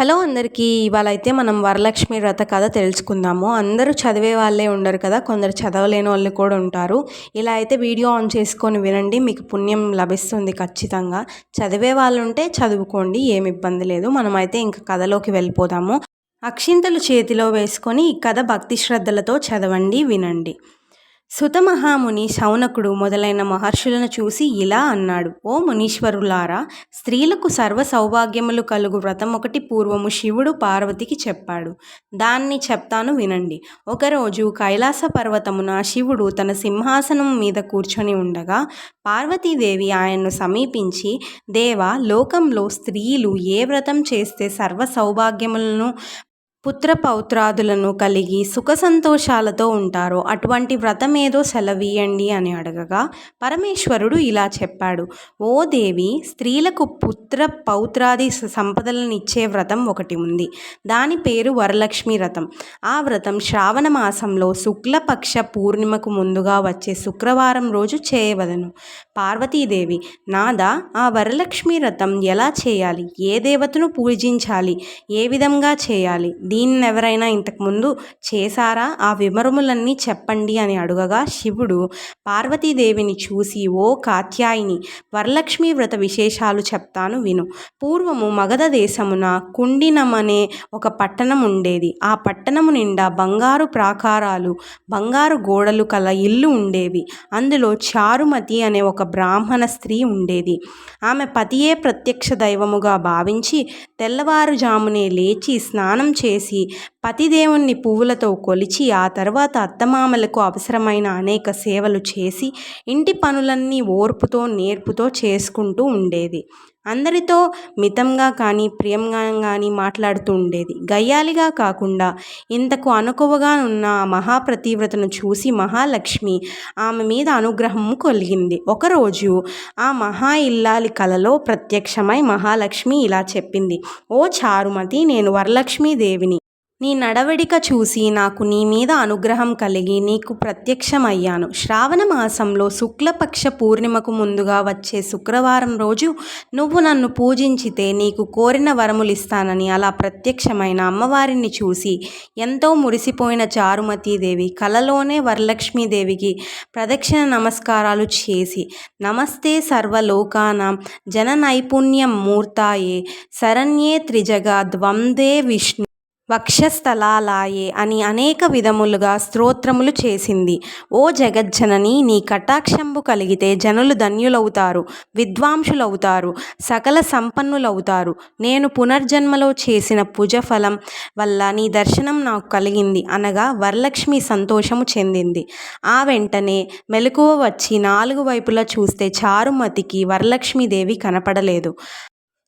Hello అందరికీ ఇవాళ అయితే మనం వరలక్ష్మి వ్రత కథ తెలుసుకుందాము. అందరూ చదివే వాళ్ళే ఉండరు కదా కొందరు చదవలేని వాళ్ళు కూడా ఉంటారు. ఇలా అయితే వీడియో ఆన్ చేసుకొని వినండి మీకు పుణ్యం లభిస్తుంది ఖచ్చితంగా. చదివే వాళ్ళు ఉంటే చదువుకోండి ఏమి ఇబ్బంది లేదు. మనమైతే ఇంకా కథలోకి వెళ్ళిపోదాము. అక్షింతలు చేతిలో వేసుకొని ఈ కథ భక్తి శ్రద్ధలతో చదవండి వినండి. సుతమహాముని శౌనకుడు మొదలైన మహర్షులను చూసి ఇలా అన్నాడు ఓ మునీశ్వరులారా స్త్రీలకు సర్వ సౌభాగ్యములు కలుగు వ్రతం ఒకటి పూర్వము శివుడు పార్వతికి చెప్పాడు. దాన్ని చెప్తాను వినండి. ఒకరోజు కైలాస పర్వతమున శివుడు తన సింహాసనం మీద కూర్చొని ఉండగా పార్వతీదేవి ఆయన్ను సమీపించి దేవ లోకంలో స్త్రీలు ఏ వ్రతం చేస్తే సర్వ సౌభాగ్యములను పుత్ర పౌత్రాదులను కలిగి సుఖ సంతోషాలతో ఉంటారో అటువంటి వ్రతం ఏదో సెలవీయండి అని అడగగా పరమేశ్వరుడు ఇలా చెప్పాడు. ఓ దేవి స్త్రీలకు పుత్ర పౌత్రాది సంపదలను ఇచ్చే వ్రతం ఒకటి ఉంది. దాని పేరు వరలక్ష్మి వ్రతం. ఆ వ్రతం శ్రావణ మాసంలో శుక్లపక్ష పూర్ణిమకు ముందుగా వచ్చే శుక్రవారం రోజు చేయవలను. పార్వతీదేవి నాదా ఆ వరలక్ష్మి వ్రతం ఎలా చేయాలి? ఏ దేవతను పూజించాలి? ఏ విధంగా చేయాలి? దీన్ని ఎవరైనా ఇంతకుముందు చేశారా? ఆ వివరములన్నీ చెప్పండి అని అడుగగా శివుడు పార్వతీదేవిని చూసి ఓ కాత్యాయిని వరలక్ష్మి వ్రత విశేషాలు చెప్తాను విను. పూర్వము మగధ దేశమున కుండినమనే ఒక పట్టణం ఉండేది. ఆ పట్టణము నిండా బంగారు ప్రాకారాలు బంగారు గోడలు కల ఇల్లు ఉండేవి. అందులో చారుమతి అనే ఒక బ్రాహ్మణ స్త్రీ ఉండేది. ఆమె పతియే ప్రత్యక్ష దైవముగా భావించి తెల్లవారుజామునే లేచి స్నానం చేసి పతిదేవుణ్ణి పువ్వులతో కొలిచి ఆ తర్వాత అత్తమామలకు అవసరమైన అనేక సేవలు చేసి ఇంటి పనులన్నీ ఓర్పుతో నేర్పుతో చేసుకుంటూ ఉండేది. అందరితో మితంగా కానీ ప్రియంగా కానీ మాట్లాడుతూ ఉండేది. గయ్యాలిగా కాకుండా ఇంతకు అనుకువగా ఉన్న ఆ మహాప్రతివ్రతను చూసి మహాలక్ష్మి ఆమె మీద అనుగ్రహము కలిగింది. ఒకరోజు ఆ మహా ఇల్లాలి కలలో ప్రత్యక్షమై మహాలక్ష్మి ఇలా చెప్పింది. ఓ చారుమతి నేను వరలక్ష్మీదేవిని నీ నడవడిక చూసి నాకు నీ మీద అనుగ్రహం కలిగి నీకు ప్రత్యక్షమయ్యాను. శ్రావణ మాసంలో శుక్లపక్ష పూర్ణిమకు ముందుగా వచ్చే శుక్రవారం రోజు నువ్వు నన్ను పూజించితే నీకు కోరిన వరములు ఇస్తానని అలా ప్రత్యక్షమైన అమ్మవారిని చూసి ఎంతో మురిసిపోయిన చారుమతీదేవి కలలోనే వరలక్ష్మీదేవికి ప్రదక్షిణ నమస్కారాలు చేసి నమస్తే సర్వలోకానాం జన నైపుణ్యం మూర్తాయే శరణ్యే త్రిజగా ద్వందే విష్ణు వక్షస్థలాలాయే అని అనేక విధములుగా స్తోత్రములు చేసింది. ఓ జగజ్జనని నీ కటాక్షంబు కలిగితే జనులు ధన్యులవుతారు విద్వాంసులవుతారు సకల సంపన్నులవుతారు. నేను పునర్జన్మలో చేసిన పూజఫలం వల్ల నీ దర్శనం నాకు కలిగింది అనగా వరలక్ష్మి సంతోషము చెందింది. ఆ వెంటనే మెలకువ వచ్చి నాలుగు వైపులా చూస్తే చారుమతికి వరలక్ష్మీదేవి కనపడలేదు.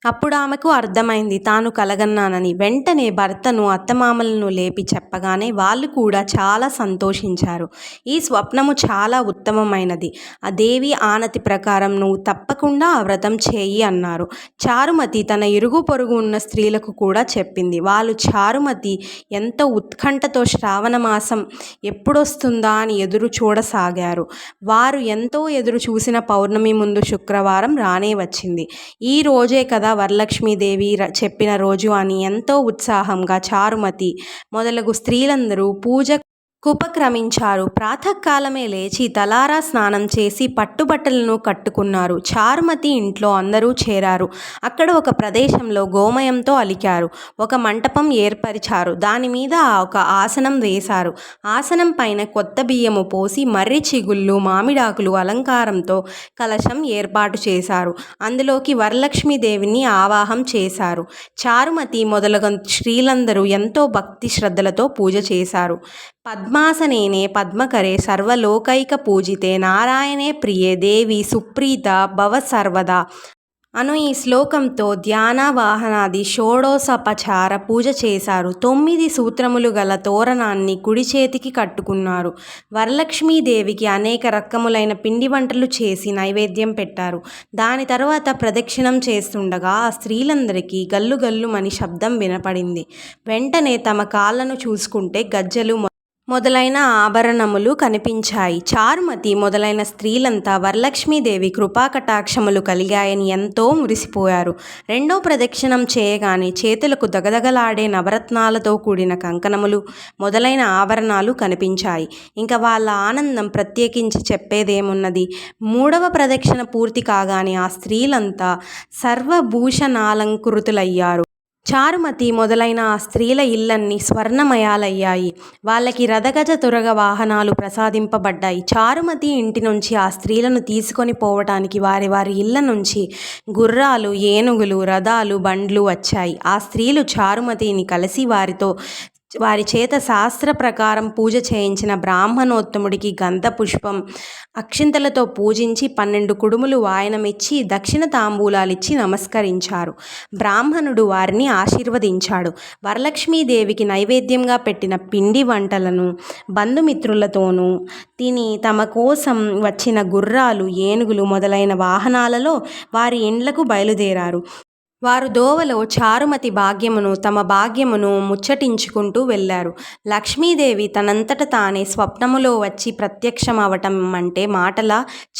అప్పుడు ఆమెకు అర్థమైంది తాను కలగన్నానని. వెంటనే భర్తను అత్తమామలను లేపి చెప్పగానే వాళ్ళు కూడా చాలా సంతోషించారు. ఈ స్వప్నము చాలా ఉత్తమమైనది. ఆ దేవి ఆనతి ప్రకారం నువ్వు తప్పకుండా ఆ వ్రతం చేయి అన్నారు. చారుమతి తన ఇరుగు పొరుగు ఉన్న స్త్రీలకు కూడా చెప్పింది. వాళ్ళు చారుమతి ఎంతో ఉత్కంఠతో శ్రావణ మాసం ఎప్పుడొస్తుందా అని ఎదురు చూడసాగారు. వారు ఎంతో ఎదురు చూసిన పౌర్ణమి ముందు శుక్రవారం రానే వచ్చింది. ఈ రోజే కదా వరలక్ష్మీదేవి చెప్పిన రోజు అని ఎంతో ఉత్సాహంగా చారుమతి మొదలగు స్త్రీలందరూ పూజ కుపక్రమించారు. ప్రాతకాలమే లేచి తలారా స్నానం చేసి పట్టుబట్టలను కట్టుకున్నారు. చారుమతి ఇంట్లో అందరూ చేరారు. అక్కడ ఒక ప్రదేశంలో గోమయంతో అలికారు. ఒక మంటపం ఏర్పరిచారు. దాని మీద ఒక ఆసనం వేశారు. ఆసనం పైన కొత్త బియ్యము పోసి మర్రి చిగుళ్ళు మామిడాకులు అలంకారంతో కలశం ఏర్పాటు చేశారు. అందులోకి వరలక్ష్మీదేవిని ఆవాహం చేశారు. చారుమతి మొదలగు స్త్రీలందరూ ఎంతో భక్తి శ్రద్ధలతో పూజ చేశారు. పద్మాసనేనే పద్మకరే సర్వలోకైక పూజితే నారాయణే ప్రియే దేవి సుప్రీత భవ సర్వదా. అను ఈ శ్లోకంతో ధ్యాన వాహనాది షోడోసపచార పూజ చేశారు. తొమ్మిది సూత్రములు గల తోరణాన్ని కుడి చేతికి కట్టుకున్నారు. వరలక్ష్మీదేవికి అనేక రకములైన పిండి వంటలు చేసి నైవేద్యం పెట్టారు. దాని తర్వాత ప్రదక్షిణం చేస్తుండగా ఆ స్త్రీలందరికీ గల్లు గల్లుమని శబ్దం వినపడింది. వెంటనే తమ కాళ్ళను చూసుకుంటే గజ్జలు మొదలైన ఆభరణములు కనిపించాయి. చారుమతి మొదలైన స్త్రీలంతా వరలక్ష్మీదేవి కృపాకటాక్షములు కలిగాయని ఎంతో మురిసిపోయారు. రెండో ప్రదక్షిణం చేయగానే చేతులకు దగదగలాడే నవరత్నాలతో కూడిన కంకణములు మొదలైన ఆభరణాలు కనిపించాయి. ఇంకా వాళ్ళ ఆనందం ప్రత్యేకించి చెప్పేదేమున్నది? మూడవ ప్రదక్షిణ పూర్తి కాగానే ఆ స్త్రీలంతా సర్వభూషణాలంకృతులయ్యారు. చారుమతి మొదలైన ఆ స్త్రీల ఇళ్ళన్నీ స్వర్ణమయాలయ్యాయి. వాళ్ళకి రథగజ తురగ వాహనాలు ప్రసాదింపబడ్డాయి. చారుమతి ఇంటి నుంచి ఆ స్త్రీలను తీసుకొని పోవటానికి వారి వారి ఇళ్ళ నుంచి గుర్రాలు ఏనుగులు రథాలు బండ్లు వచ్చాయి. ఆ స్త్రీలు చారుమతిని కలిసి వారితో వారి చేత శాస్త్ర ప్రకారం పూజ చేయించిన బ్రాహ్మణోత్తముడికి గంధ పుష్పం అక్షింతలతో పూజించి పన్నెండు కుడుములు వాయనమిచ్చి దక్షిణ తాంబూలాలిచ్చి నమస్కరించారు. బ్రాహ్మణుడు వారిని ఆశీర్వదించాడు. వరలక్ష్మీదేవికి నైవేద్యంగా పెట్టిన పిండి వంటలను బంధుమిత్రులతోనూ తిని తమ కోసం వచ్చిన గుర్రాలు ఏనుగులు మొదలైన వాహనాలలో వారి ఇండ్లకు బయలుదేరారు. వారు దోవలో చారుమతి భాగ్యమును తమ భాగ్యమును ముచ్చటించుకుంటూ వెళ్ళారు. లక్ష్మీదేవి తనంతట తానే స్వప్నములో వచ్చి ప్రత్యక్షమవటం అంటే మాటల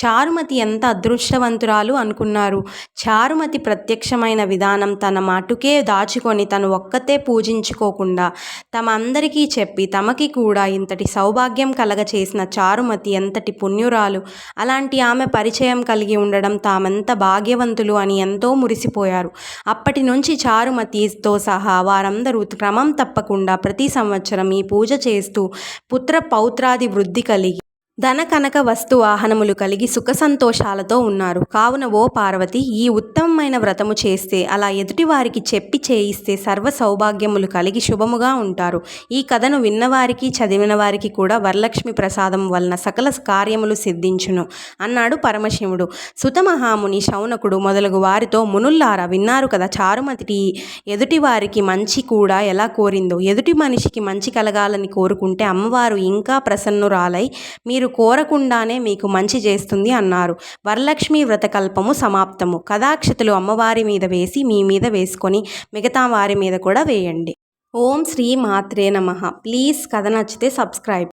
చారుమతి ఎంత అదృష్టవంతురాలు అనుకున్నారు. చారుమతి ప్రత్యక్షమైన విధానం తన మటుకే దాచుకొని తను ఒక్కతే పూజించుకోకుండా తమ అందరికీ చెప్పి తమకి కూడా ఇంతటి సౌభాగ్యం కలగ చేసిన చారుమతి ఎంతటి పుణ్యురాలు. అలాంటి ఆమె పరిచయం కలిగి ఉండడం తామెంత భాగ్యవంతులు అని ఎంతో మురిసిపోయారు. అప్పటి నుంచి చారుమతితో సహా వారందరూ క్రమం తప్పకుండా ప్రతి సంవత్సరం ఈ పూజ చేస్తూ పుత్ర పౌత్రాది వృద్ధి కలిగి ధన కనక వస్తు వాహనములు కలిగి సుఖ సంతోషాలతో ఉన్నారు. కావున ఓ పార్వతి ఈ ఉత్తమమైన వ్రతము చేస్తే అలా ఎదుటివారికి చెప్పి చేయిస్తే సర్వ సౌభాగ్యములు కలిగి శుభముగా ఉంటారు. ఈ కథను విన్నవారికి చదివిన వారికి కూడా వరలక్ష్మి ప్రసాదం వలన సకల కార్యములు సిద్ధించును అన్నాడు పరమశివుడు. సుతమహాముని శౌనకుడు మొదలగు వారితో మునుల్లారా విన్నారు కదా చారుమతి ఎదుటివారికి మంచి కూడా ఎలా కోరిందో ఎదుటి మనిషికి మంచి కలగాలని కోరుకుంటే అమ్మవారు ఇంకా ప్రసన్నురాలై మీరు మీరు కోరకుండానే మీకు మంచి చేస్తుంది అన్నారు. వరలక్ష్మి వ్రతకల్పము సమాప్తము. కథాక్షతులు అమ్మవారి మీద వేసి మీ మీద వేసుకొని మిగతా వారి మీద కూడా వేయండి. ఓం శ్రీ మాత్రే నమ. ప్లీజ్ కథ నచ్చితే సబ్స్క్రైబ్.